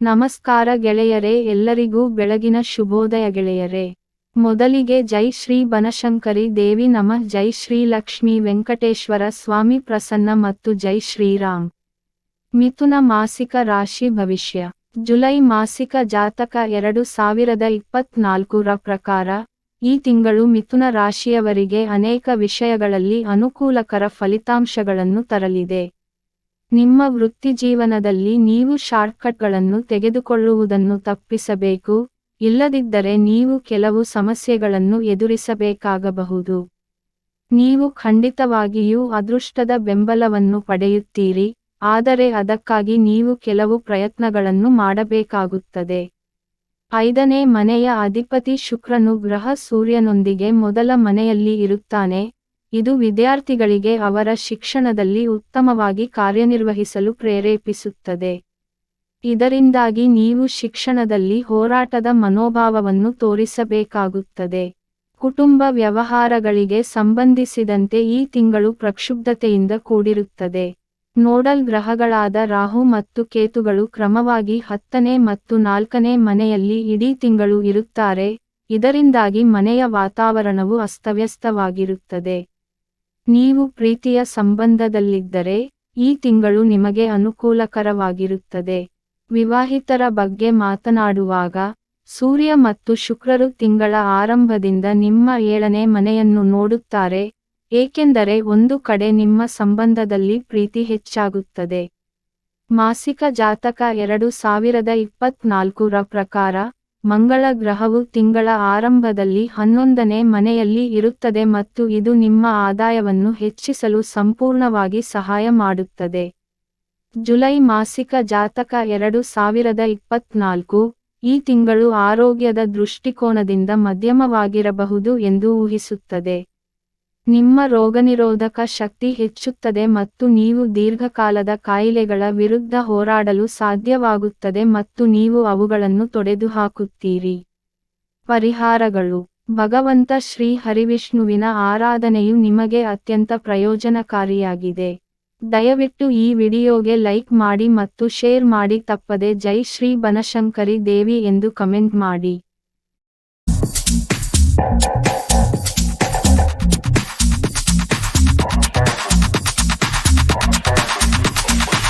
ನಮಸ್ಕಾರ ಗೆಳೆಯರೇ, ಎಲ್ಲರಿಗೂ ಬೆಳಗಿನ ಶುಭೋದಯ ಗೆಳೆಯರೇ. ಮೊದಲಿಗೆ ಜೈ ಶ್ರೀ ಬನಶಂಕರಿ ದೇವಿ ನಮಃ. ಜೈ ಶ್ರೀ ಲಕ್ಷ್ಮೀ ವೆಂಕಟೇಶ್ವರ ಸ್ವಾಮಿ ಪ್ರಸನ್ನ ಮತ್ತು ಜೈ ಶ್ರೀರಾಮ್ ಮಿಥುನ ಮಾಸಿಕ ರಾಶಿ ಭವಿಷ್ಯ. ಜುಲೈ ಮಾಸಿಕ ಜಾತಕ ಎರಡು ಸಾವಿರದ ಇಪ್ಪತ್ನಾಲ್ಕರ ಪ್ರಕಾರ, ಈ ತಿಂಗಳು ಮಿಥುನ ರಾಶಿಯವರಿಗೆ ಅನೇಕ ವಿಷಯಗಳಲ್ಲಿ ಅನುಕೂಲಕರ ಫಲಿತಾಂಶಗಳನ್ನು ತರಲಿದೆ. ನಿಮ್ಮ ವೃತ್ತಿಜೀವನದಲ್ಲಿ ನೀವು ಶಾರ್ಟ್ಕಟ್ಗಳನ್ನು ತೆಗೆದುಕೊಳ್ಳುವುದನ್ನು ತಪ್ಪಿಸಬೇಕು, ಇಲ್ಲದಿದ್ದರೆ ನೀವು ಕೆಲವು ಸಮಸ್ಯೆಗಳನ್ನು ಎದುರಿಸಬೇಕಾಗಬಹುದು. ನೀವು ಖಂಡಿತವಾಗಿಯೂ ಅದೃಷ್ಟದ ಬೆಂಬಲವನ್ನು ಪಡೆಯುತ್ತೀರಿ, ಆದರೆ ಅದಕ್ಕಾಗಿ ನೀವು ಕೆಲವು ಪ್ರಯತ್ನಗಳನ್ನು ಮಾಡಬೇಕಾಗುತ್ತದೆ. ಐದನೇ ಮನೆಯ ಅಧಿಪತಿ ಶುಕ್ರನು ಗ್ರಹ ಸೂರ್ಯನೊಂದಿಗೆ ಮೊದಲ ಮನೆಯಲ್ಲಿ ಇರುತ್ತಾನೆ ಇದು ವಿದ್ಯಾರ್ಥಿಗಳಿಗೆ ಅವರ ಶಿಕ್ಷಣದಲ್ಲಿ ಉತ್ತಮವಾಗಿ ಕಾರ್ಯನಿರ್ವಹಿಸಲು ಪ್ರೇರೇಪಿಸುತ್ತದೆ. ಇದರಿಂದಾಗಿ ನೀವು ಶಿಕ್ಷಣದಲ್ಲಿ ಹೋರಾಟದ ಮನೋಭಾವವನ್ನು ತೋರಿಸಬೇಕಾಗುತ್ತದೆ. ಕುಟುಂಬ ವ್ಯವಹಾರಗಳಿಗೆ ಸಂಬಂಧಿಸಿದಂತೆ ಈ ತಿಂಗಳು ಪ್ರಕ್ಷುಬ್ಧತೆಯಿಂದ ಕೂಡಿರುತ್ತದೆ. ನೋಡಲ್ ಗ್ರಹಗಳಾದ ರಾಹು ಮತ್ತು ಕೇತುಗಳು ಕ್ರಮವಾಗಿ ಹತ್ತನೇ ಮತ್ತು ನಾಲ್ಕನೇ ಮನೆಯಲ್ಲಿ ಇಡೀ ತಿಂಗಳು ಇರುತ್ತಾರೆ. ಇದರಿಂದಾಗಿ ಮನೆಯ ವಾತಾವರಣವು ಅಸ್ತವ್ಯಸ್ತವಾಗಿರುತ್ತದೆ. ನೀವು ಪ್ರೀತಿಯ ಸಂಬಂಧದಲ್ಲಿದ್ದರೆ, ಈ ತಿಂಗಳು ನಿಮಗೆ ಅನುಕೂಲಕರವಾಗಿರುತ್ತದೆ. ವಿವಾಹಿತರ ಬಗ್ಗೆ ಮಾತನಾಡುವಾಗ, ಸೂರ್ಯ ಮತ್ತು ಶುಕ್ರರು ತಿಂಗಳ ಆರಂಭದಿಂದ ನಿಮ್ಮ ಏಳನೇ ಮನೆಯನ್ನು ನೋಡುತ್ತಾರೆ, ಏಕೆಂದರೆ ಒಂದು ಕಡೆ ನಿಮ್ಮ ಸಂಬಂಧದಲ್ಲಿ ಪ್ರೀತಿ ಹೆಚ್ಚಾಗುತ್ತದೆ. ಮಾಸಿಕ ಜಾತಕ ಎರಡು ಸಾವಿರದ ಇಪ್ಪತ್ನಾಲ್ಕರ ಪ್ರಕಾರ ಮಂಗಳ ಗ್ರಹವು ತಿಂಗಳ ಆರಂಭದಲ್ಲಿ ಹನ್ನೊಂದನೇ ಮನೆಯಲ್ಲಿ ಇರುತ್ತದೆ ಮತ್ತು ಇದು ನಿಮ್ಮ ಆದಾಯವನ್ನು ಹೆಚ್ಚಿಸಲು ಸಂಪೂರ್ಣವಾಗಿ ಸಹಾಯ ಮಾಡುತ್ತದೆ. ಜುಲೈ ಮಾಸಿಕ ಜಾತಕ ಎರಡು ಸಾವಿರದ ಇಪ್ಪತ್ನಾಲ್ಕು, ಈ ತಿಂಗಳು ಆರೋಗ್ಯದ ದೃಷ್ಟಿಕೋನದಿಂದ ಮಧ್ಯಮವಾಗಿರಬಹುದು ಎಂದು ಊಹಿಸುತ್ತದೆ. ನಿಮ್ಮ ರೋಗನಿರೋಧಕ ಶಕ್ತಿ ಹೆಚ್ಚುತ್ತದೆ ಮತ್ತು ನೀವು ದೀರ್ಘಕಾಲದ ಕಾಯಿಲೆಗಳ ವಿರುದ್ಧ ಹೋರಾಡಲು ಸಾಧ್ಯವಾಗುತ್ತದೆ ಮತ್ತು ನೀವು ಅವುಗಳನ್ನು ತೊಡೆದುಹಾಕುತ್ತೀರಿ. ಪರಿಹಾರಗಳು. ಭಗವಂತ ಶ್ರೀ ಹರಿವಿಷ್ಣುವಿನ ಆರಾಧನೆಯು ನಿಮಗೆ ಅತ್ಯಂತ ಪ್ರಯೋಜನಕಾರಿಯಾಗಿದೆ. ದಯವಿಟ್ಟು ಈ ವಿಡಿಯೋಗೆ ಲೈಕ್ ಮಾಡಿ ಮತ್ತು ಶೇರ್ ಮಾಡಿ ತಪ್ಪದೆ ಜೈ ಶ್ರೀ ಬನಶಂಕರಿ ದೇವಿ ಎಂದು ಕಮೆಂಟ್ ಮಾಡಿ.